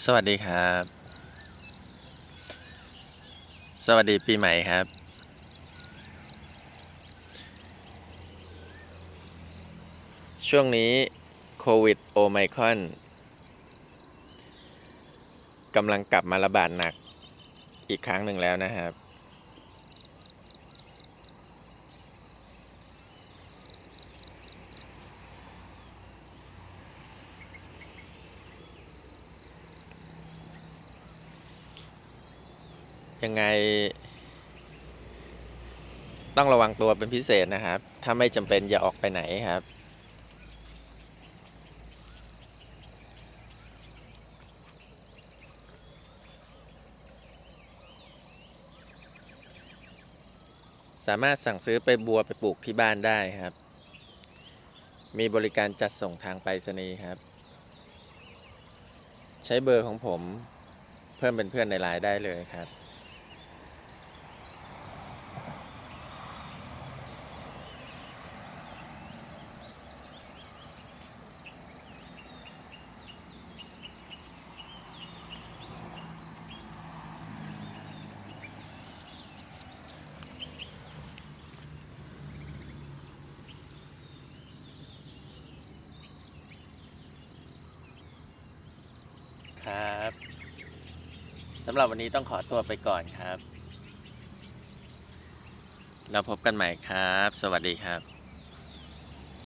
สวัสดีครับ สวัสดีปีใหม่ครับ ช่วงนี้โควิดโอไมคอนกำลังกลับมาระบาดหนักอีกครั้งหนึ่งแล้วนะครับ ยังไง ต้องระวังตัวเป็นพิเศษนะครับ ถ้าไม่จำเป็นอย่าออกไปไหนครับ สามารถสั่งซื้อไปบัวไปปลูกที่บ้านได้ครับ มีบริการจัดส่งทางไปรษณีย์ครับ ใช้เบอร์ของผม เพิ่มเป็นเพื่อนในไลน์ได้เลยครับ ครับสำหรับวันนี้ต้องขอตัวไปก่อนครับ เราพบกันใหม่ครับ สวัสดีครับ